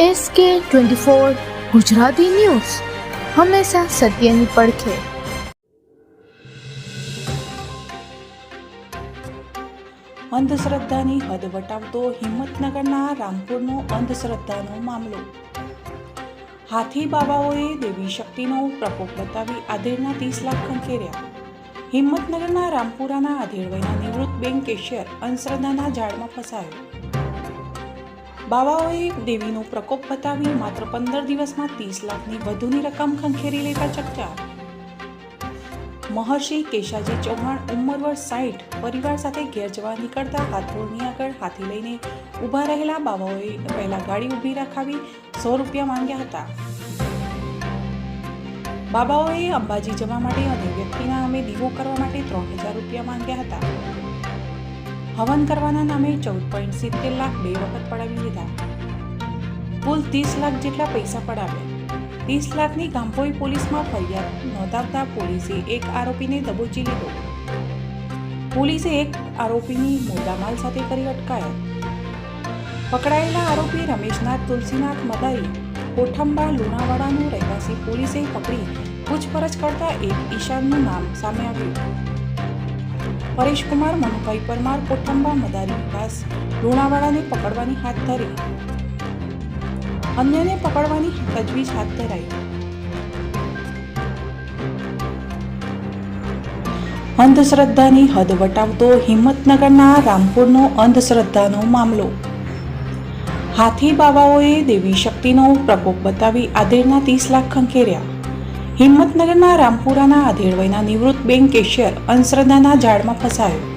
S કે twenty four Gujarati news. હંમેશા સત્યની પડખે. અંધશ્રદ્ધાની હદ વટાવતો હિંમતનગરના રામપુરનો અંધશ્રદ્ધાનો મામલો. હાથી બાબાઓએ દેવી શક્તિનો પ્રકોપ બતાવી આધેડના ત્રીસ લાખ ખંખેર્યા. હિંમતનગરના રામપુરાના આધેડવયના નિવૃત્ત બેંક કેશિયર અંધશ્રદ્ધાના ઝાડમાં ફસાયો. બાબાઓએ દેવીનો પ્રકોપ બતાવી માત્ર પંદર દિવસમાં ત્રીસ લાખની વધુની રકમ ખંખેરી લેતા ચકચાર. મહર્ષિ કેશાજી ચૌહાણ ઉંમર વર્ષ સાઠ પરિવાર સાથે ઘેર જવા નીકળતા હાથોળની આગળ હાથી લઈને ઊભા રહેલા બાબાઓએ પહેલા ગાડી ઊભી રાખાવી સો રૂપિયા માંગ્યા હતા. બાબાઓએ અંબાજી જવા માટે અને વ્યક્તિના અમે દીવો કરવા માટે ત્રણ હજાર રૂપિયા માંગ્યા હતા. હવન કરવાના નામે ચૌદ પોઈન્ટ સિત્તેર લાખ બે વખત પડાવી લીધા. કુલ ત્રીસ લાખ જેટલા પૈસા પડાવ્યા. ત્રીસ લાખની ગાંભોઈ પોલીસમાં ફરિયાદ નોંધાવતા પોલીસે એક આરોપીને દબોચી લીધો. પોલીસે એક આરોપીની મુદ્દામાલ સાથે કરી અટકાયત. પકડાયેલા આરોપી રમેશનાથ તુલસીનાથ મદારી કોઠંબા, લુણાવાડાનો રહેવાસી પોલીસે પકડી પૂછપરછ કરતા એક ઈશાનનું નામ સામે આવ્યું. પરેશકુમાર મનુભાઈ પરમાર કોઠંબા મદારી વિકાસ લુણાવાડાને પકડવાની હાથ ધરી. અન્યને પકડવાની તજવીજ હાથ ધરાઈ. અંધશ્રદ્ધાની હદ વટાવતો હિંમતનગરના રામપુરનો અંધશ્રદ્ધાનો મામલો. હાથી બાબાઓએ દેવી શક્તિનો પ્રકોપ બતાવી આધેરના ત્રીસ લાખ ખંખેર્યા. હિંમતનગરના રામપુરાના આધેડવયના નિવૃત્ત બેંક કેશિયર અંધશ્રદ્ધાના ઝાડમાં ફસાયો.